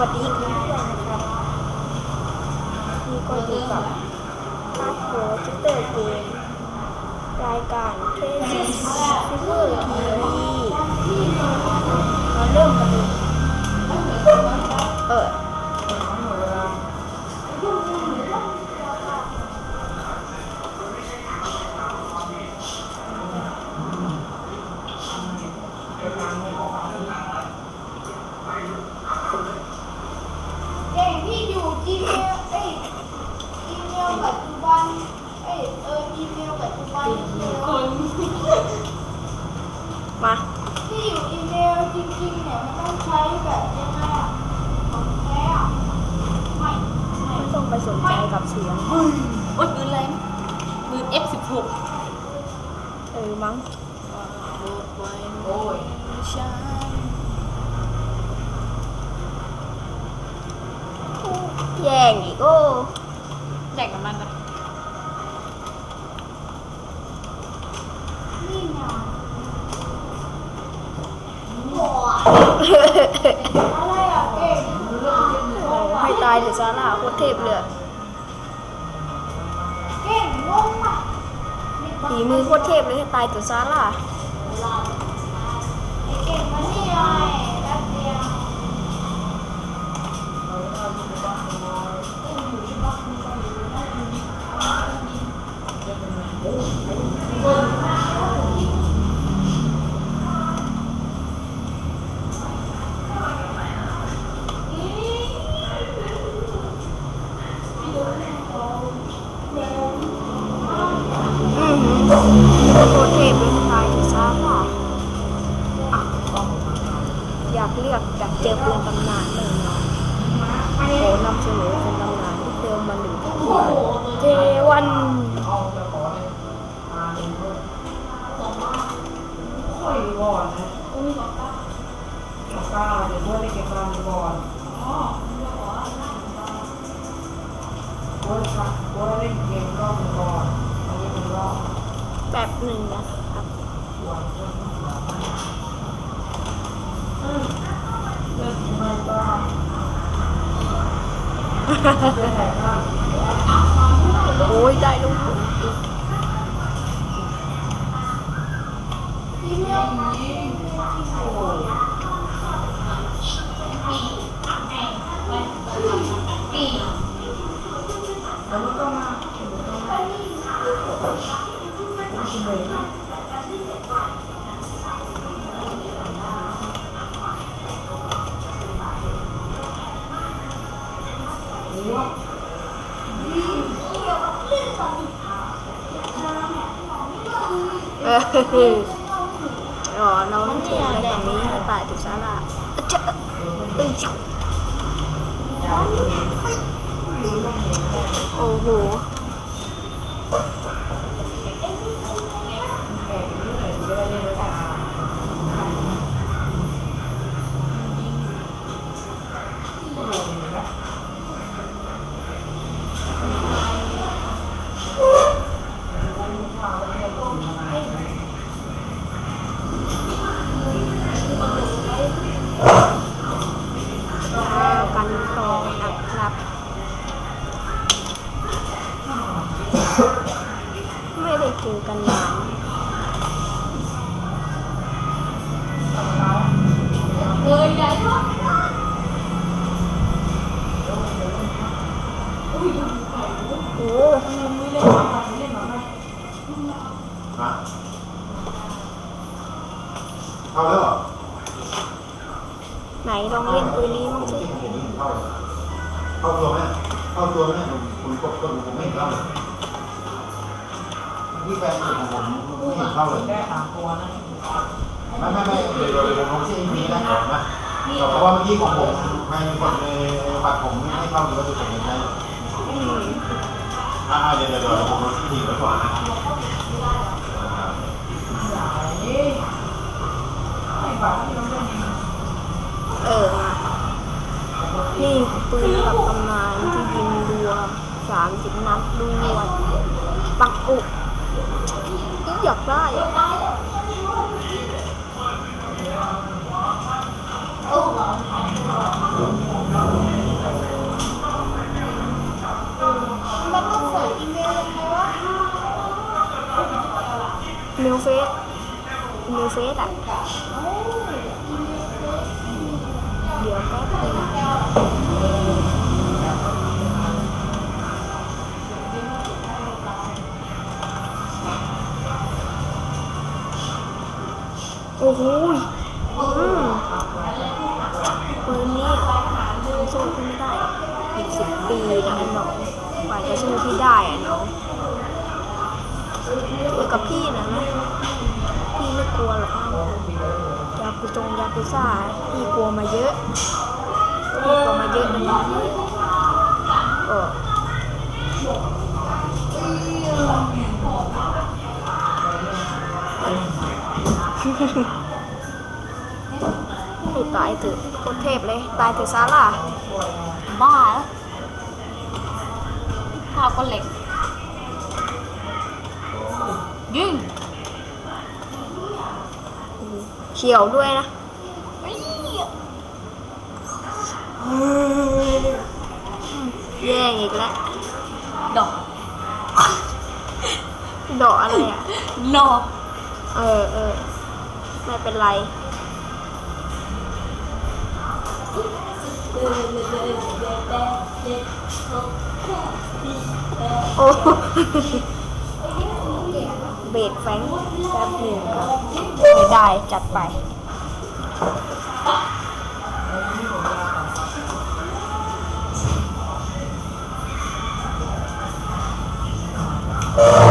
วัสดีเพื่อนๆนะครับนี่ก็อยู่กับพาร์ทโฟจิเตอร์เกมรายการเคซิสซิเวอร์ทีวีมาเริ่มกันเลยเออ เก่งที่อยู่ Gmail เอ้ยอีเมลปัจจุบัน เอ้ยเอออีเมลปัจจุบันคน มา ที่อยู่อีเมล จริงๆเนี่ยมันต้องใช้แบบยังไงอะของแท้อะไม่ไม่ต้องไปสนใจกับเสียงโอ้ยปืนแรงปืน F16 เออมั้งโอ้ยแย่งอีกโอ้ แจกน้ำมันนะ นี่ไงโอ้อะไรอะเก่ง ให้ตายเดี๋ยวซาร่าโคตรเทพเลยฝีมือโคตรเทพเลยให้ตายตัวซาร่า เลือกอยากเจอปืนตำนานเลยนะโอนำเสนอเป็นตำนานที่เติมมาหนึ่งเจวันค่อยก่อนนะก้าเดี๋ยวเพื่อนได้เก็บตังค์ก่อนกมรรอบแบบหนึ่งนะครับ เล่นไม่ได้ โอ้ยได้ลูกแล้วมันก็มาไม่ใช่เล อออ๋อน้องเทียนอะไรแบบนี้ให้ตายตัวซาระเจ้าเอ้ยโอ้โห แล้วกันต่อนะครับ ไม่ได้เจอกันนานเบอร์ใหญ่มากโอ้ฮะเข้าแล้วเหรอไหนลองเล่นปืนนี้มั้างสิผมไม่เห็นเข้าเลยเข้าตัวไหมเข้าตัวไหมผมกดกดผมไม่เห็น เข้าเลยที่แฟนผมไม่เห็นเข้าเลยได้สามตัวนะไม่ไม่ไม่เดี๋ยวเดี๋ยวผมลงที่นี้นะก่อนะเพราะว่าเมื่อกี้ของผมไม่กดในบัตรผมไม่ให้เข้าเลยก็จะผมไม่ได้อืมอ่าเดี๋ยวเดี๋ยวผมลงที่ทีไว้ก่อนนะเออนี่ปืนกับตำนานที่ยิงรัวสามสิบนัดรวดปักอุก อยากได้เมลเฟสเมลเฟสอะ เดี๋ยวแป๊บนึง โอ้โหอืมปืนนี้สู้พี่ไม่ได้อีกสิบปีนะไอ้น้องกว่าจะสู้พี่ได้อะน้องอยู่กับพี่นะนะพี่ไม่กลัวหรอกยาคุจงยาคุซ่าพี่กลัวมาเยอะพี่กลัวมาเยอะนะน้องเออ ให้ตายเถอะโคตรเทพเลย ตายเถอะซาร่าบ้าแล้วข้าวก็เหล็ก ยิงเขียวด้วยนะแย่งอีกแล้วดอกดอกอะไรอะหลอกเออเออ ไม่เป็นไรโอ้เบรดแฟงแป๊บหนึ่งครับไม่ได้จัดไปโอเ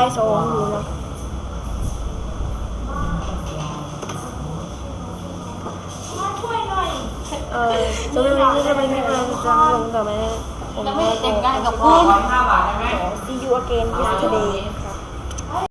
าตายสองอยู่นะมาช่วยหน่อยเออจะไม่มีจะไม่มีเรื่องจะลงแต่ไม่ผมยังไม่ได้แต่งงานกับขอคุณห้าบาทได้ไหม see you again yesterday